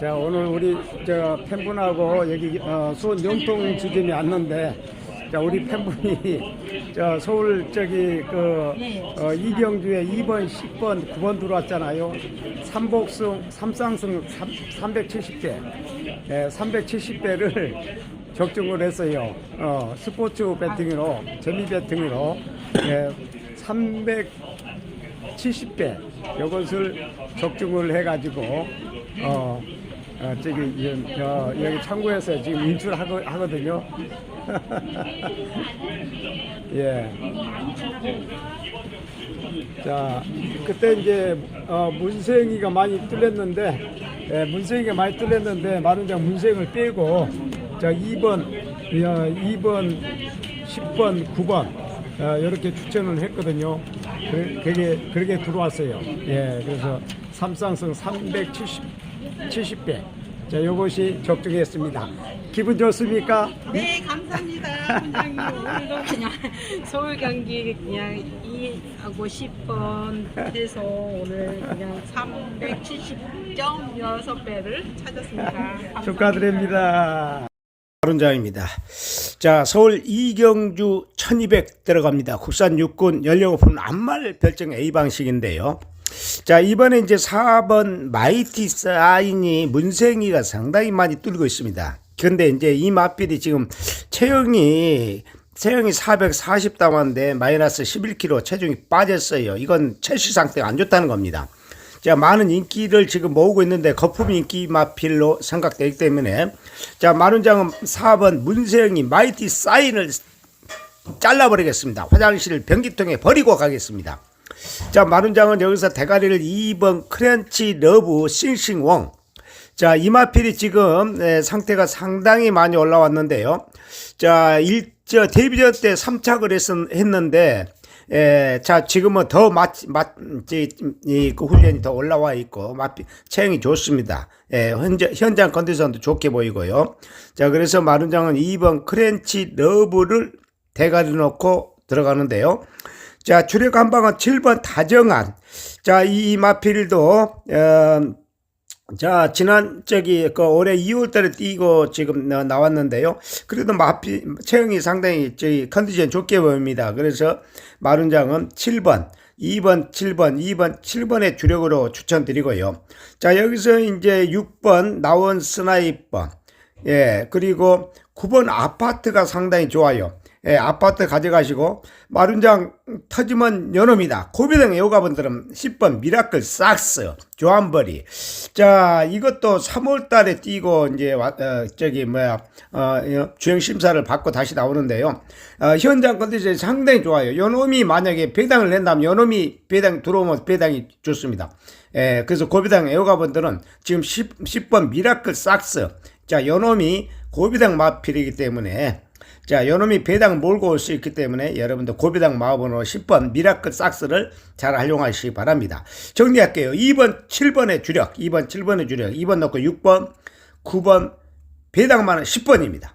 자 오늘 우리 저 팬분하고 여기 어, 수원 영통 지점에 왔는데 자 우리 팬분이 저 서울 저기 그 어, 이경주에 2번, 10번, 9번 들어왔잖아요. 삼복승, 삼쌍승 370대, 예, 370대를 적중을 했어요. 어, 스포츠 배팅으로 재미 배팅으로 예, 370배 이것을 적중을 해가지고 어, 어 저기 이- 저, 여기 창구에서 지금 인출하거든요. 예. 자, 그때 이제 어, 문생이가 많이 뚫렸는데, 예, 문생이가 많이 뚫렸는데 마른장 문생을 빼고 자 2번, 어, 2번, 10번, 9번 어, 이렇게 추천을 했거든요. 그, 그게 그렇게 들어왔어요. 예, 그래서 삼쌍성 370 70배. 자, 요것이 적중했습니다. 기분 좋습니까? 네, 감사합니다. 원장님 오늘도 그냥 서울 경기 그냥 2하고 10번 해서 오늘 그냥 370.6배를 찾았습니다. 감사합니다. 축하드립니다. 바른장입니다. 자, 서울 이경주 1200 들어갑니다. 국산 육군 연령 오픈 안말 별정 A 방식인데요. 자, 이번에 이제 4번 마이티 사인이 문생이가 상당히 많이 뚫고 있습니다. 그런데 이제 이 맛bil이 지금 체형이 체형이 440 담았는데 마이너스 11kg 체중이 빠졌어요. 이건 체시 상태가 안 좋다는 겁니다. 자, 많은 인기를 지금 모으고 있는데 거품 인기 마필로 생각되기 때문에 자, 만원장은 4번 문세영이 마이티 사인을 잘라버리겠습니다. 화장실 변기통에 버리고 가겠습니다. 자, 만원장은 여기서 대가리를 2번 크런치 러브 싱싱웡 자, 이마필이 지금 에, 상태가 상당히 많이 올라왔는데요. 자, 일, 저 데뷔전 때 3착을 했, 했는데 에, 자, 지금은 더 맛, 맛, 이, 이, 그 훈련이 더 올라와 있고, 맛, 체형이 좋습니다. 예, 현재, 현장 컨디션도 좋게 보이고요. 자, 그래서 마른장은 2번 크렌치 러브를 대가리 놓고 들어가는데요. 자, 주력 한 방은 7번 다정한. 자, 이 마필도, 어, 자, 지난, 저기, 그 올해 2월 달에 뛰고 지금 나- 나왔는데요. 그래도 마피, 체형이 상당히 저희 컨디션 좋게 보입니다. 그래서 마룬장은 7번, 2번, 7번, 2번, 7번의 주력으로 추천드리고요. 자, 여기서 이제 6번, 나원 스나이퍼. 예, 그리고 9번 아파트가 상당히 좋아요. 예, 아파트 가져가시고 마룬장 터지면 연놈이다. 고비등 애호가분들은 10번 미라클 삭스 조한벌이 자 이것도 3월 달에 뛰고 이제 와, 어, 저기 뭐야 어, 주행 심사를 받고 다시 나오는데요. 어, 현장 컨디션이 상당히 좋아요. 요놈이 만약에 배당을 낸다면 요놈이 배당 들어오면 배당이 좋습니다. 예, 그래서 고비당 애호가분들은 지금 10, 10번 미라클 삭스 자 요놈이 고비당 마필이기 때문에 자, 요놈이 배당 몰고 올 수 있기 때문에 여러분들 고배당 마법으로 10번 미라클 삭스를 잘 활용하시기 바랍니다. 정리할게요. 2번, 7번의 주력, 2번, 7번의 주력, 2번 넣고 6번, 9번, 배당만은 10번입니다.